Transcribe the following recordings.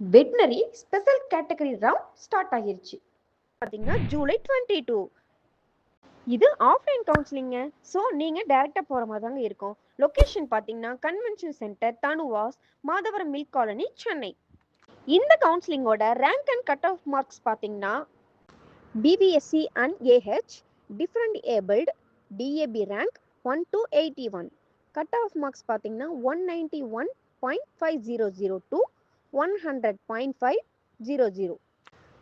Veterinary special category round start ஆகிருச்சு. பார்த்தீங்கன்னா July twenty two. இது ஆஃப்லைன் கவுன்சிலிங்க. ஸோ நீங்கள் டேரெக்டாக போகிற மாதிரி தாங்க இருக்கும். லொக்கேஷன் பார்த்தீங்கன்னா convention centre TANUVAS Madhavaram milk colony Chennai. இந்த கவுன்சிலிங்கோட rank and cut off marks பார்த்தீங்கன்னா BVSc and AH different abled DAP rank one two eighty one cut off marks பார்த்தீங்கன்னா one ninety one point five zero zero two one hundred point five zero zero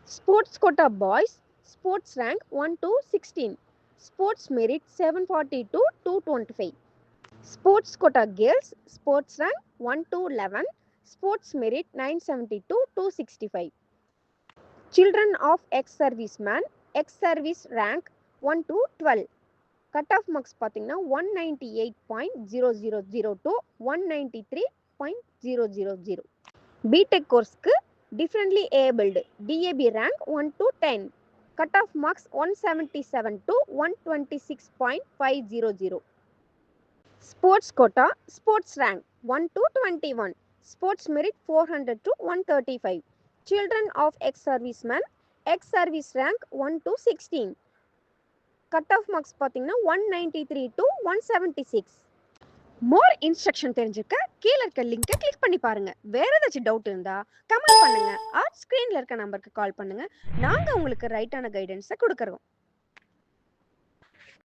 sports quota boys sports rank one two sixteen sports merit seven forty two two twenty five sports quota girls sports rank one two eleven sports merit nine seventy two two sixty five children of ex service man ex service rank one two twelve cut off marks பார்த்தீங்கன்னா one ninety eight point zero zero zero two one ninety three point zero zero zero BTech கோர்ஸ்க்கு differently abled DAP rank one two ten cut off marks one seventy seven two one twenty six point five zero zero sports quota sports rank one two twenty one sports merit four hundred two one thirty five children of ex service man ex service rank one two sixteen cut off marks பார்த்தீங்கன்னா one ninety three two one seventy six more instruction தெரிஞ்சுக்க கீழே இருக்க லிங்கை click பண்ணி பாருங்க. வேற ஏதாச்சும் doubt இருந்தா கமெண்ட் பண்ணுங்க. ஆர் ஸ்கிரீன்ல இருக்க நம்பருக்கு கால் பண்ணுங்க. நாங்க உங்களுக்கு ரைட்டான கைடன்ஸை கொடுக்குறோம்.